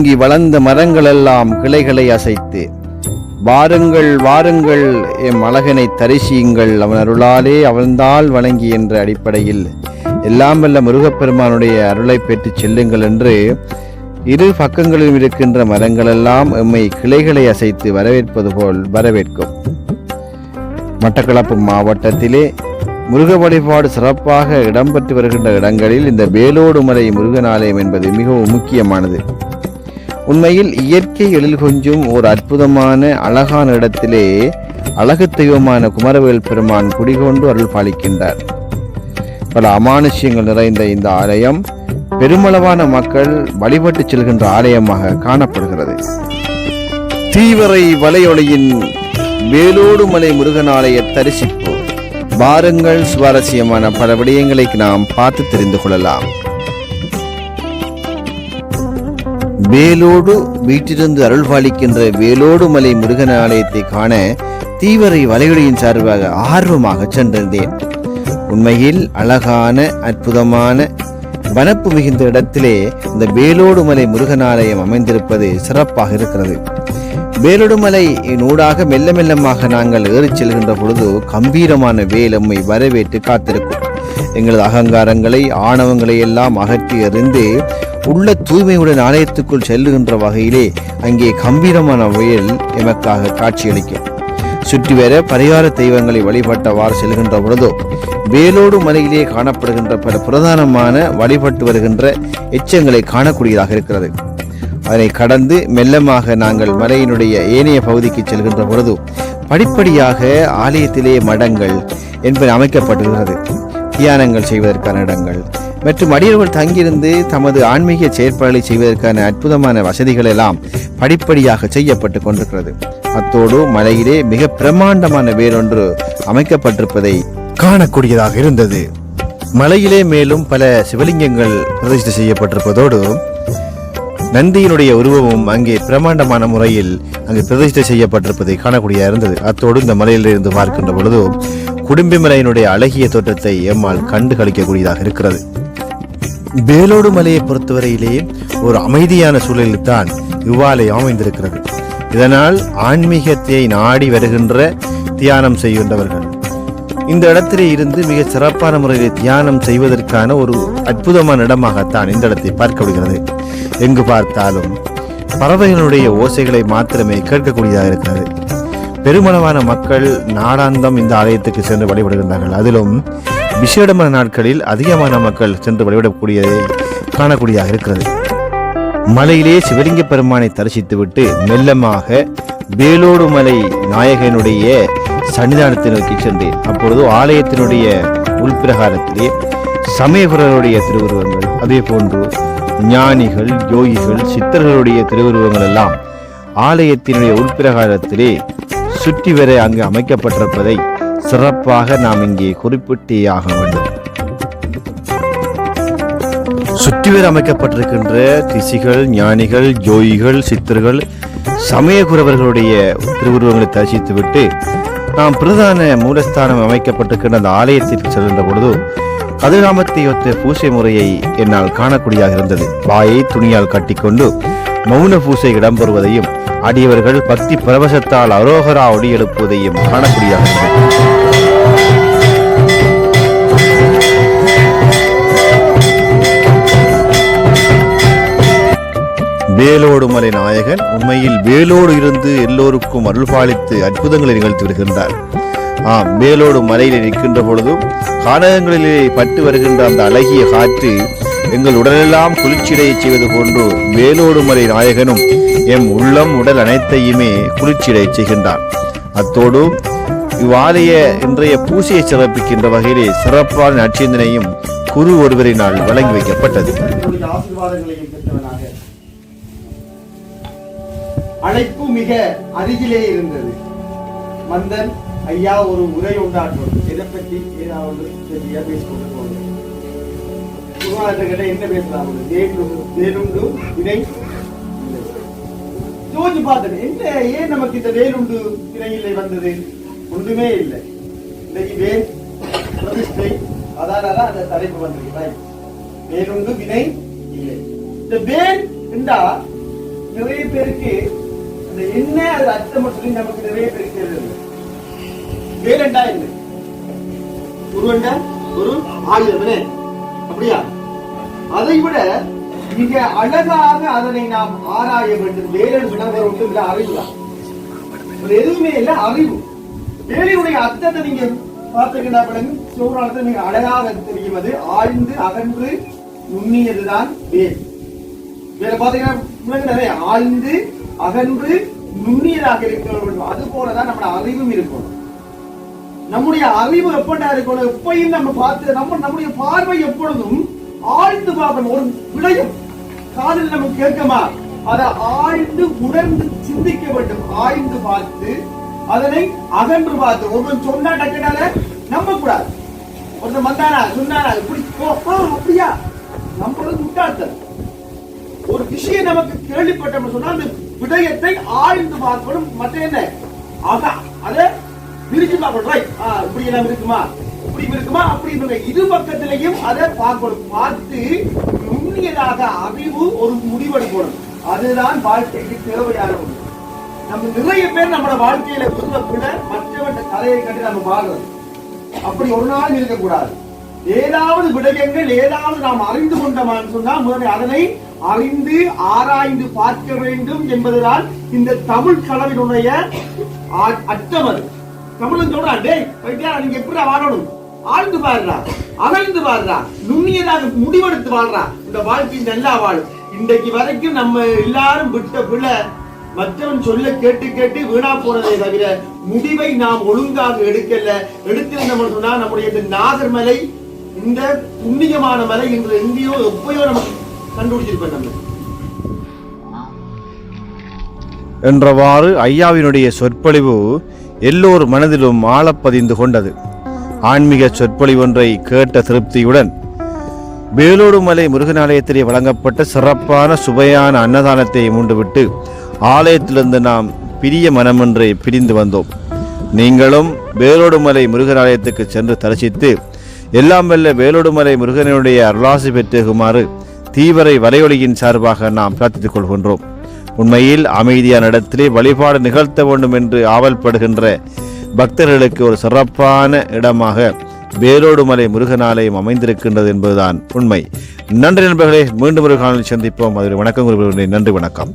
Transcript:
ஓங்கி வளர்ந்த மரங்களெல்லாம் கிளைகளை அசைத்து வாருங்கள் வாருங்கள் எம் அழகனை தரிசியுங்கள். அவன் அருளாலே அவன்தாள் வணங்கி என்ற அடிப்படையில் எல்லாம் வல்ல முருகப்பெருமானுடைய அருளை பெற்று செல்லுங்கள் என்று இரு பக்கங்களிலும் இருக்கின்ற மரங்களெல்லாம் எம்மை கிளைகளை அசைத்து வரவேற்பது போல் வரவேற்கும். மட்டக்களப்பு மாவட்டத்திலே முருக வழிபாடு சிறப்பாக இடம்பெற்று வருகின்ற இடங்களில் இந்த வேலோடு மலை முருகன் ஆலயம் என்பது மிகவும் முக்கியமானது. உண்மையில் இயற்கை எழில் கொஞ்சும் ஒரு அற்புதமான அழகான இடத்திலே அழகு தெய்வமான குமரவேல் பெருமான் குடிகொண்டு அருள் பாலிக்கின்றார். பல அமானுஷ்யங்கள் நிறைந்த இந்த ஆலயம் பெருமளவான மக்கள் வழிபட்டு செல்கின்ற ஆலயமாக காணப்படுகிறது. தீவரை வலையொலியின் வேலோடு மலை முருகனாலய தரிசிப்பு பாருங்கள் சுவாரஸ்யமான பல விடயங்களை நாம் பார்த்து தெரிந்து கொள்ளலாம். வேலோடு வீட்டிலிருந்து அருள்பாலிக்கின்ற வேலோடு மலை முருகன் ஆலயத்தை காண தீவரை வலையொலியின் சார்பாக ஆர்வமாக சென்றிருந்தேன். உண்மையில் அழகான அற்புதமான வனப்பு மிகுந்த இடத்திலே இந்த வேலோடு மலை முருகன் ஆலயம் அமைந்திருப்பது சிறப்பாக இருக்கிறது. வேலொடுமலை நூடாக மெல்ல மெல்லமாக நாங்கள் ஏறிச் செல்கின்ற பொழுது கம்பீரமான வேல் எம்மை வரவேற்று காத்திருக்கும். எங்களது அகங்காரங்களை ஆணவங்களை எல்லாம் அகற்றி அறிந்து உள்ள தூய்மையுடன் ஆலயத்துக்குள் செல்லுகின்ற வகையிலே அங்கே கம்பீரமான வயல் எமக்காக காட்சியளிக்கும் சுற்றி வர பரிகார தெய்வங்களை வழிபட்டவாறு செல்கின்ற பொழுதோ வேலோடு மலையிலே காணப்படுகின்ற பல பிரதானமான வழிபட்டு வருகின்ற எச்சங்களை காணக்கூடியதாக இருக்கிறது. அதனை கடந்து மெல்லமாக நாங்கள் மலையினுடைய ஏனைய பகுதிக்கு செல்கின்ற பொழுது படிப்படியாக ஆலயத்திலே மடங்கள் என்பது அமைக்கப்பட்டுகிறது தியானங்கள் செய்வதற்கான இடங்கள். மற்றும் அடியவர்கள் தங்கியிருந்து தமது ஆன்மீக செயற்பாடுகளை செய்வதற்கான அற்புதமான வசதிகள் எல்லாம் படிப்படியாக செய்யப்பட்டு கொண்டிருக்கிறது. அத்தோடு மலையிலே மிக பிரம்மாண்டமான வேறொன்று அமைக்கப்பட்டிருப்பதை காணக்கூடியதாக இருந்தது. மலையிலே மேலும் பல சிவலிங்கங்கள் பிரதிஷ்டை செய்யப்பட்டிருப்பதோடு நந்தியினுடைய உருவமும் அங்கே பிரமாண்டமான முறையில் அங்கு பிரதிஷ்டை செய்யப்பட்டிருப்பதை காணக்கூடிய இருந்தது. அத்தோடு இந்த மலையிலிருந்து பார்க்கின்ற பொழுது குடும்பிமலையினுடைய அழகிய தோற்றத்தை எம்மால் கண்டு கழிக்கக்கூடியதாக இருக்கிறது. வேலோடு மலையை பொறுத்தவரையிலேயே ஒரு அமைதியான சூழலில் தான் இவ்வாலயம் அமைந்திருக்கிறது. இதனால் ஆன்மீகத்தை நாடி வருகின்ற தியானம் செய்கின்றவர்கள். இந்த இடத்திலே இருந்து மிக சிறப்பான முறையில் தியானம் செய்வதற்கான ஒரு அற்புதமான இடமாகத்தான் இந்த இடத்தை பார்க்கப்படுகிறது. எங்கு பார்த்தாலும் பறவைகளுடைய ஓசைகளை மாத்திரமே கேட்கக்கூடியதாக இருக்கிறது. பெருமளவான மக்கள் நாடாந்தம் இந்த ஆலயத்துக்கு சென்று வழிபடுகின்றார்கள். அதிலும் விசேடமான நாட்களில் அதிகமான மக்கள் சென்று வழிபடக்கூடியதை காணக்கூடியதாக இருக்கிறது. மலையிலே சிவலிங்க பெருமானை தரிசித்துவிட்டு மெல்லமாக வேலோடு மலை நாயகனுடைய சன்னிதானத்தை நோக்கி சென்றேன். அப்பொழுது ஆலயத்தினுடைய உள்பிரகாரத்திலே சமயபுரருடைய திருவுருவங்கள் அதே போன்று ஞானிகள் யோகிகள் சித்தர்களுடைய திருவுருவங்கள் எல்லாம் ஆலயத்தினுடைய உள்பிரகாரத்திலே சுற்றி வரை அங்கு அமைக்கப்பட்டிருப்பதை சிறப்பாக நாம் இங்கே குறிப்பிட்டே ஆக வேண்டும் சுற்றிவர் அமைக்கப்பட்டிருக்கின்ற திசிகள் ஞானிகள் ஜோயிகள் சித்தர்கள் சமயகுரவர்களுடைய திருவுருவங்களை தரிசித்துவிட்டு நாம் பிரதான மூலஸ்தானம் அமைக்கப்பட்டிருக்கின்ற அந்த ஆலயத்திற்கு செல்கின்ற பொழுது கதிராமத்தை ஒத்த பூசை முறையை என்னால் காணக்கூடியதாக இருந்தது. வாயை துணியால் கட்டிக்கொண்டு மௌன பூசை இடம்பெறுவதையும் அடியவர்கள் பக்தி பிரவசத்தால் அரோகரா ஒடி எழுப்புவதையும் காணக்கூடியதாக வேலோடு மலை நாயகன் உண்மையில் வேலோடு இருந்து எல்லோருக்கும் அருள்பாலித்து அற்புதங்களை நிகழ்த்தி வருகின்றார். ஆம் வேலோடு மலையில் நிற்கின்ற பொழுதும் காடகங்களிலே பட்டு வருகின்ற அந்த அழகிய காற்று எங்கள் உடலெல்லாம் குளிர்ச்சியடையச் செய்வது போன்று வேலோடு மலை நாயகனும் எம் உள்ளம் உடல் அனைத்தையுமே குளிர்ச்சியடையச் செய்கின்றான். அத்தோடு இவ்வாலய இன்றைய பூசையை சிறப்பிக்கின்ற வகையிலே சிறப்பான நற்சிந்தனையும் குரு ஒருவரினால் வழங்கி வைக்கப்பட்டது. அழைப்பு மிக அருகிலே இருந்தது. மந்தன் ஐயா ஒரு உரை உண்டாற்றும் இதை பற்றி ஏதாவது சரியா பேசிக்கொண்டு போங்க என்ன பேசலாம் வேலும் வேலுண்டு வினை. இல்லை. பார்த்தேன் என்ன ஏன் நமக்கு இந்த வேலுண்டு வினை இல்லை வந்தது? ஒன்றுமே இல்லை. இன்னைக்கு வேல் பிரதிஷ்டை. அதால அந்த தலைப்பு வந்திருக்கு. வேலுண்டு வினை இல்லை. இந்த வேல் என்றா நிறைய பேருக்கு அந்த என்ன அது அர்த்தம் சொல்லி நமக்கு நிறைய பேருக்கு தெரியுது. வேலண்டா என்ன? உருவண்டா ஒரு ஆயுதமே அப்படியா? அதை விட மிக அழகாக அதனை நாம் ஆராய வேண்டும். வேலன் வினவர் ஒன்று அறிவு தான். எதுவுமே இல்லை அறிவு. வேலையுடைய அர்த்தத்தை நீங்க பார்த்தீங்கன்னா பிள்ளைங்க சோழத்தை நீங்க அழகாக தெரியும். அது ஆழ்ந்து அகன்று நுண்ணியதுதான் வேல். வேற பாத்தீங்கன்னா நிறைய. ஆழ்ந்து அகன்று நுண்ணியதாக இருக்க வேண்டும். அது போலதான் நம்மளோட அறிவும் இருக்கணும் நம்முடைய அறிவு எப்படா இருக்கணும்? எப்பயும் நம்ம பார்த்து நம்ம நம்முடைய பார்வை எப்பொழுதும் ஆழ்ந்து பார்க்கணும் ஒரு விடயம் காதில் நம்ம கேட்கமா? அதை ஆழ்ந்து உணர்ந்து சிந்திக்க வேண்டும். ஆழ்ந்து பார்த்து அதனை அகன்று பார்த்து. ஒருவன் சொன்னா டக்குனால நம்ப கூடாது. ஒருத்தன் வந்தானா சொன்னானா இப்படி ஓ, அப்படியா? நம்மளும் முட்டாள்தல் ஒரு விஷயம் நமக்கு கேள்விப்பட்டோம்னு சொன்னா அந்த விடயத்தை ஆழ்ந்து பார்க்கணும். மற்ற என்ன? அதான் அத விரிச்சு பார்க்கணும். இப்படி எல்லாம் இருக்குமா? இப்படி இருக்குமா அப்படி இரு பக்கத்திலையும் அதை பார்க்கணும் பார்த்து நுண்ணியதாக அறிவு ஒரு முடிவெடுக்கணும். அதுதான் வாழ்க்கைக்கு தேவையான ஒன்று. நம்ம நிறைய பேர் நம்மளோட வாழ்க்கையில புதுவ விட மற்றவற்ற தலையை கட்டி நம்ம வாழ்றது அப்படி ஒரு நாள் இருக்கக்கூடாது. ஏதாவது விடயங்கள் ஏதாவது நாம் அறிந்து கொண்டோமான்னு சொன்னா முதலில் அதனை அறிந்து ஆராய்ந்து பார்க்க வேண்டும் என்பதுதான் இந்த தமிழ் கலவினுடைய ஆ- அர்த்தம் அது. தமிழன் சொல்றா டேய் பைத்தியா நீங்க எப்படி வாழணும்? ஆழ்ந்து பாருடா அகழ்ந்து பாருடா நுண்ணியதாக முடிவெடுத்து வாழ்றா. இந்த வாழ்க்கை நல்லா வாழும். இன்றைக்கு வரைக்கும் நம்ம எல்லாரும் விட்ட பிள்ளை மற்றவன் சொல்ல கேட்டு கேட்டு வீணா போனதை தவிர முடிவை நாம் ஒழுங்காக எடுக்கல. எடுத்திருந்தோம் சொன்னா நம்முடைய இந்த நாகர்மலை இந்த புண்ணியமான மலை இன்று எங்கேயோ எப்பயோ நம்ம கண்டுபிடிச்சிருப்பேன் நம்ம. என்றவாறு ஐயாவினுடைய சொற்பொழிவு எல்லோர் மனதிலும் ஆழப்பதிந்து கொண்டது. ஆன்மீக சொற்பொழிவொன்றை கேட்ட திருப்தியுடன் வேலோடுமலை மலை முருகனாலயத்திலே வழங்கப்பட்ட சிறப்பான சுவையான அன்னதானத்தை மூண்டுவிட்டு ஆலயத்திலிருந்து நாம் பிரிய மனமின்றி பிரிந்து வந்தோம். நீங்களும் வேலோடுமலை முருகனாலயத்துக்கு சென்று தரிசித்து எல்லாம் வெல்ல வேலோடுமலை முருகனுடைய அருளாசி பெற்றுகுமாறு தீவரை வலையொலியின் சார்பாக நாம் பிரார்த்தித்துக் கொள்கின்றோம். உண்மையில் அமைதியான இடத்திலே வழிபாடு நிகழ்த்த வேண்டும் என்று ஆவல்படுகின்ற பக்தர்களுக்கு ஒரு சிறப்பான இடமாக வேரோடுமலை முருகன் ஆலயம் அமைந்திருக்கின்றது என்பதுதான் உண்மை. நன்றி நண்பர்களே மீண்டும் ஒரு காலையில் சந்திப்போம். அதில் வணக்கம் கூறுகிறேன். நன்றி வணக்கம்.